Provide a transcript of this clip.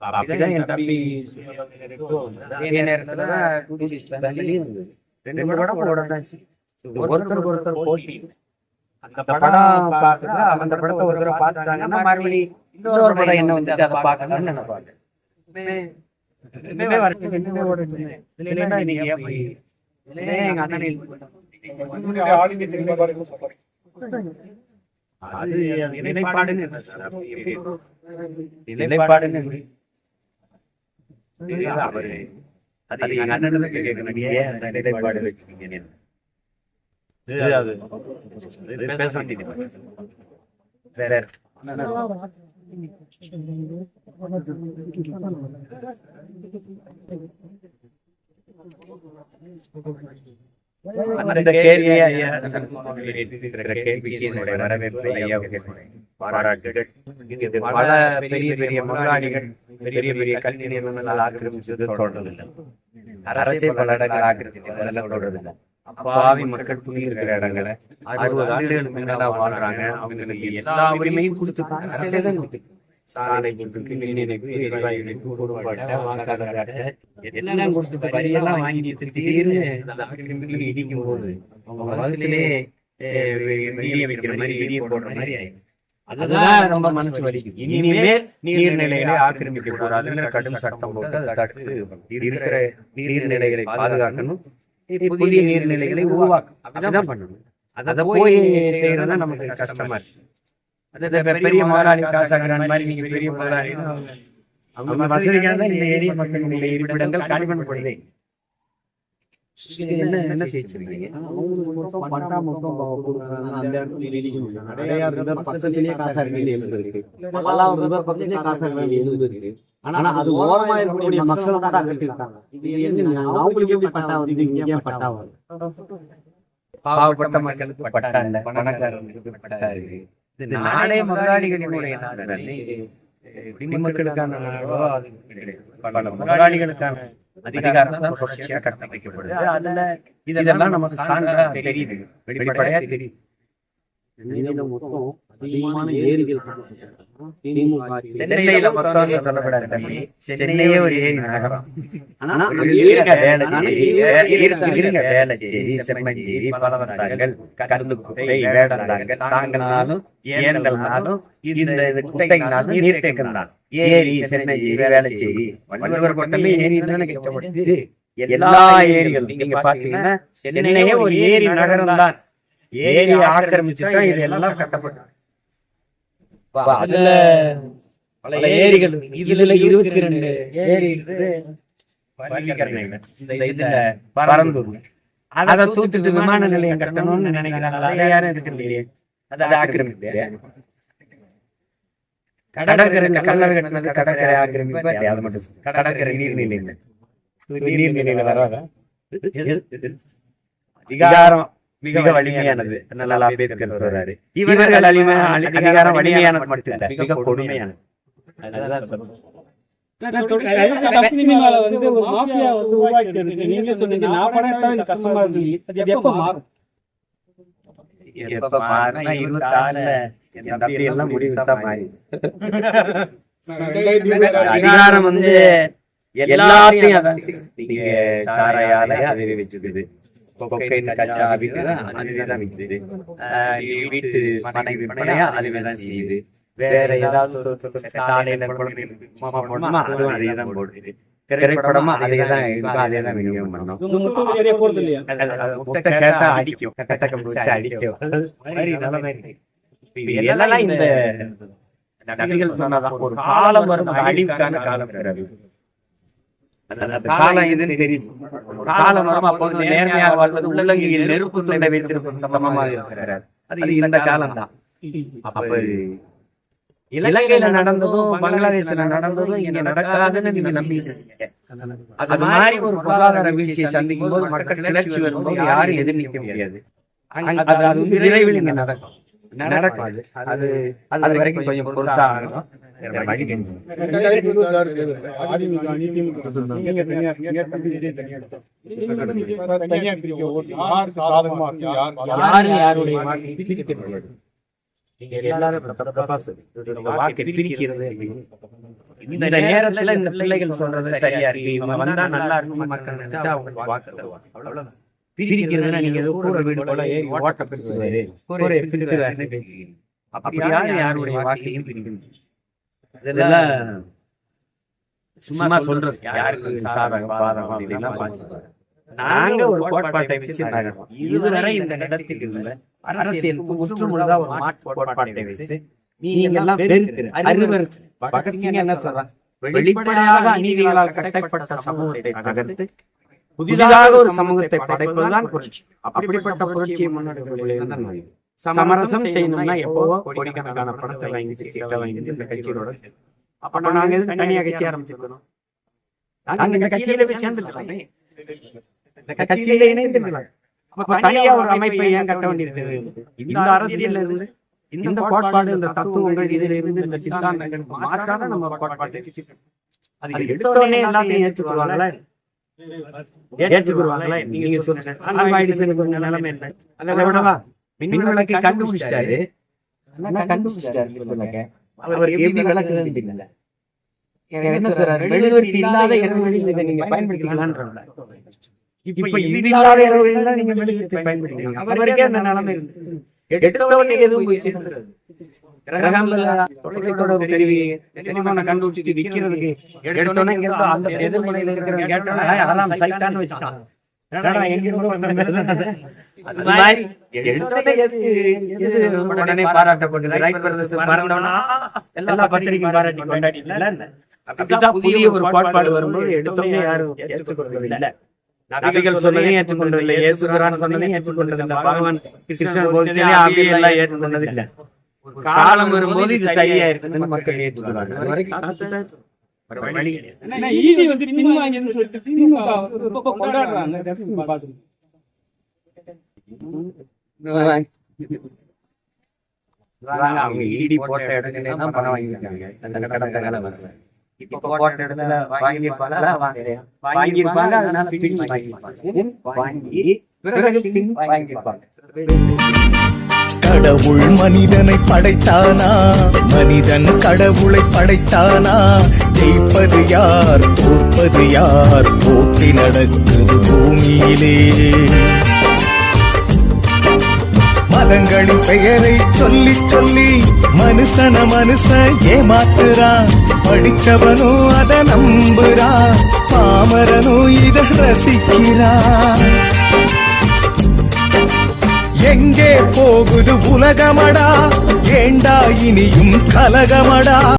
அப்படிதான் என் தம்பி அதே நேரத்துல ரெண்டு படம் ஒருத்தருக்கு ஒருத்தர் போட்டி. அந்த படம் பார்த்து அந்த படத்தை ஒரு தடவை பார்த்துட்டாங்கன்னா மறுபடியும் இன்னொரு படம் என்ன வந்து அதை பார்க்கணும்னு நினைப்பாங்க. நிலைப்பாடுன்னு? நிலைப்பாடுன்னு அது எங்க அண்ணனுக்கு கேட்கணும். ஏன் அந்த நிலைப்பாடு வச்சிருக்கீங்க பேச வேண்டியது. வேற அந்த கேள்வியை ஐயா கேள்விக்கு என்னுடைய வரவேற்பை ஐயாவுக்கு பாராட்டுகள். பல பெரிய பெரிய முதலாளிகள் பெரிய பெரிய கல்வி நிறுவனங்கள் ஆக்கிரமிச்சது தொடர்றதில்லை அரசே பல இடங்கள் ஆக்கிரமிச்சது அதெல்லாம் தொடர்றதில்லை அப்பாவி மக்கள் குடியிருக்கிற இடங்களை அறுபது ஆண்டுகளுக்கு மேலா வாழ்றாங்க. அவங்களுக்கு எல்லா உரிமையும் கொடுத்துருக்காங்க அரசே தான் கொடுத்து சாலை கொடுத்து மின் இணைப்பு எரிவாயு இணைப்பு குடும்பட்ட வாக்காளர் எல்லாம் கொடுத்து வரியெல்லாம் வாங்கி திடீர்னு அந்த ஆக்கிரமிப்பு இடிக்கும் போது அவங்க மதத்திலே வீடியோ வைக்கிற மாதிரி வீடியோ போடுற மாதிரி ஆயிடும் அதுதான் ரொம்ப மனசு வலிக்கும் இனிமேல் நீர்நிலைகளை ஆக்கிரமிக்க கூடாதுன்னு கடும் சட்டம் போட்டு அதை தடுத்து இருக்கிற நீர்நிலைகளை பாதுகாக்கணும். புதிய நீர்நிலைகளை உருவாக்கணும். அப்படிதான் பண்ணணும். அதை போய் செய்யறதா நமக்கு கஷ்டமா இருக்கு. அது பெரிய முதலாளி காசாகிறான் மாதிரி நீங்க பெரிய முதலாளி. அவங்க வசதிக்காக இந்த ஏரிய மக்களுடைய இருப்பிடங்கள் காலி பண்ணப்படுது என்ன என்ன செய்ய பக்கத்திலேயே காசார் வேலி எழுந்திருக்கு பல்லாவரம் river பக்கத்திலேயே காசார் வேலி எழுந்திருக்கு ஆனா அது ஓரமா இருக்கக்கூடிய மக்கள் தான் கட்டிருக்காங்க இது என்ன? அவங்களுக்கு எப்படி பட்டா வந்து இங்க ஏன் பட்டா வருது பாவப்பட்ட மக்களுக்கு பட்டா இல்ல பணக்காரர்களுக்கு பட்டா இருக்கு இது நாடே முதலாளிகளினுடைய நாடு. பல முதலாளிகளுக்கான அதிகாரம் தான் தொடர்ச்சியா கட்டமைக்கப்படுது. அதுல இதெல்லாம் நமக்கு சான்றா தெரியுது. வெளிப்படையா தெரியுது. மொத்தம் அதிகமான ஏரிகள். சென்னையில மொத்தம் சொல்லப்படாது. சென்னையே ஒரு ஏரி நகரம் ஆனா இருங்க இந்த நீர்த்தேக்கம்தான். ஏரி. எல்லா ஏரிகளும் நீங்க பாத்தீங்கன்னா சென்னையே ஒரு ஏரி நகரம் தான் ஏரி ஆக்கிரமிச்சு தான் இது எல்லாம் கட்டப்பட்டது அதுல பல ஏரிகள் இதுல இருபத்தி ரெண்டு ஏரி இருக்குது பரந்தூர் அதை தூத்துட்டு விமான நிலையம் கட்டணும்னு நினைக்கிறாங்க யாரும் எதுக்கு அது ஆக்கிரமிப்பு கடற்கரை இந்த கல்லறை கட்டினது கடற்கரை ஆக்கிரமிப்பு? அது மட்டும். கடற்கரை நீர்நிலை நீர்நிலையில வராதா அதிகாரம் மிக வலிமையானது. நல்லா அம்பேத்கர் சொல்றாரு. இவர்கள் வலிமை அதிகாரம் வலிமையானது மட்டும் இல்ல. மிக கொடுமையானது. அதிகாரம் வந்து எல்லாத்தையும் சாராயால அது விற்குது கொக்கைன் கஞ்சா விற்குது அதுவே தான் விற்குது ஆஹ் நீ வீட்டு மனை விற்பனையா? அதுவே தான் செய்யுது. வேற ஏதாவது ஒரு காலையில குழந்தைகளுக்கு அதுவும் அதே தான் போடுது. திரைப்படமா? அதே தான் இருக்கும் அதே தான் விநியோகம் முட்டை கேட்டா அடிக்கும். கட்டக்கம் பிடிச்சு அடிக்கும். மாதிரி நிலைமை. இருக்கு. இது எல்லாம் இந்த நபிகள் சொன்னதான். ஒரு காலம் வரும் அழிவுக்கான காலம் பிறகு. காலம் எதுன்னு தெரியும். காலம் வரும் அப்போ வந்து நேர்மையாக வாழ்வது உள்ளங்கையில் நெருப்பு துண்டை வைத்திருப்பது சமமாக இருக்கிறார் அது இந்த காலம் தான். அப்ப இலங்கையில நடந்ததும் பங்களாதேஷ்ல நடந்ததும் இங்க நடக்காதுன்னு நீங்க நம்பிட்டு இருக்கீங்க அது மாதிரி ஒரு பொருளாதார வீழ்ச்சியை சந்திக்கும் போது மக்கள் கிளர்ச்சி வரும்போது யாரும் எதிர் நிற்க முடியாது. அது விரைவில் இங்க நடக்கும். நடக்கும் அது அது வரைக்கும் கொஞ்சம் பொறுத்தா ஆகணும் வேற வழி கிடையாது. யாரும் யாருடைய வாக்கையும் பிரிக்க முடியாது. நீங்க எல்லாரும் தப்பு தப்பா சொல்லி. இந்த வாக்கை பிரிக்கிறது அப்படின்னு. இந்த நேரத்துல இந்த பிள்ளைகள் சொல்றது சரியா இருக்கு. இவங்க வந்தா நல்லா இருக்கும் மக்கள் நினைச்சா அவங்க வாக்கு தருவாங்க. அவ்வளவுதான். பிரிக்கிறதுனா நீங்க ஏதோ கூரை வீடு போல ஏறி ஓட்ட பிரிச்சுவாரு கூரையை பிரிச்சுவாருன்னு பேசிக்கிறீங்க அப்படி யாரு யாருடைய வாக்கையும் பிரிக்கணும் இதெல்லாம் சும்மா சொல்றது. யாருக்கு சாதகம் பாதகம் அப்படின்லாம் பார்த்து நாங்க ஒரு கோட்பாட்டை வச்சு நகரும் இதுவரை இந்த இடத்தில் உள்ள அரசியலுக்கு முற்றுமுழுதா ஒரு மாற்று கோட்பாட்டை வச்சு நீங்க எல்லாம் வெறுக்கிற அறிவர் பகத்சிங் என்ன சொல்றான் வெளிப்படையாக அநீதிகளால் கட்டப்பட்ட சமூகத்தை தகர்த்து புதிதாக ஒரு சமூகத்தை படைப்பதுதான் புரட்சி. அப்படிப்பட்ட புரட்சியை முன்னெடுப்பதில் சமரசம் செய்யணும்னா எப்பவோ கோடிக்கணக்கான பணத்தை வாங்கி சீட்டை வாங்கி இந்த கட்சியோட. அப்ப நாங்க எதுக்கு தனியா கட்சி ஆரம்பிச்சிருக்கணும்? இந்த கட்சியில போய் சேர்ந்துட்டோமே இந்த கட்சியில இணைந்துக்கலாம் அப்ப தனியா ஒரு அமைப்பை ஏன் கட்ட வேண்டியது? இந்த அரசியல்ல இருந்து இந்த கோட்பாடு இந்த தத்துவங்கள் இதுல இருந்து இந்த சித்தாந்தங்கள் மாற்றாத நம்ம கோட்பாட்டை அது எடுத்தோடனே எல்லாத்தையும் ஏற்றுக்கொள்வாங்களா ஏற்றுக்கொள்வாங்களா நீங்க சொல்லுங்க. ஆல்வா எடிசனுக்கு உங்க நிலைமை என்ன? அதை விடவா? மின் விளக்கு கண்டுபிடிச்சிட்டாரு. என்ன கண்டுபிடிச்சிட்டாரு? மின்விளக்கை? அவர் எப்படி விளக்குறது தெரியல என்ன சொல்றாரு? மெழுகுவர்த்தி இல்லாத இரவுகளில் இதை நீங்க பயன்படுத்திக்கலான்ற இப்ப இது இல்லாத இரவுகளில் நீங்க மெழுகுவர்த்தி பயன்படுத்திக்கலாம். அது வரைக்கும் அந்த நிலைமை இருந்து எடுத்தவொடனே எதுவும் போய் சேர்ந்துறது கிரகங்கள்ல தொலைத்தொடர்பு கருவி டெலிபோனை கண்டுபிடிச்சிட்டு விக்கிறதுக்கு எடுத்தோன்னே இங்க இருந்து அந்த எதிர்முனையில இருக்கிறவங்க கேட்டோன்னே அதெல்லாம் சைத்தான்னு வச்சுட்டான். என்னடா எங்க இருந்தோ வந்த மாதிரி அது மாதிரி எடுத்தோன்னே எது எது உடனே பாராட்டப்பட்டது? ரைட் பிரதர்ஸ் மறந்தோம்னா எல்லா பத்திரிகையும் பாராட்டி கொண்டாடி. இல்ல அப்படிதான் புதிய ஒரு கோட்பாடு வரும்போது எடுத்தோன்னே யாரும் ஏற்றுக்கொள்வதில்லை நபிகள் சொன்னதையும் ஏற்றுக்கொண்டதில்லை. இயேசுகிறான் சொன்னதையும் ஏற்றுக்கொண்டதில்லை. பகவான் கிருஷ்ணன் போதிச்சதையும் அப்படியே எல்லாம் ஏற்றுக்கொண்டதில்லை. காலம் வரும்போது இது சரியா இருக்குன்னு மக்கள் ஏற்றுக்கிறாங்க. அதாங்க அவங்க ஈடி போட்ட இடத்துல தான் பணம் வாங்கியிருக்காங்க. அந்த கடந்த காலம் இப்ப போட்ட இடத்துல வாங்கியிருப்பாங்க வாங்கியிருப்பாங்க அதனால வாங்கி பிறகு பின் வாங்கியிருப்பாங்க கடவுள் மனிதனை படைத்தானா? மனிதன் கடவுளை படைத்தானா? ஜெயிப்பது யார் தோற்பது யார்? போட்டி நடக்குது பூமியிலே. மதங்களின் பெயரை சொல்லி சொல்லி மனுஷன மனுஷன் ஏமாத்துறான் படிச்சவனோ அதை நம்புறான் பாமரனோ இதை ரசிக்கிறான் எங்கே போகுது உலகமடா? ஏண்டா இனியும் கலகமடா?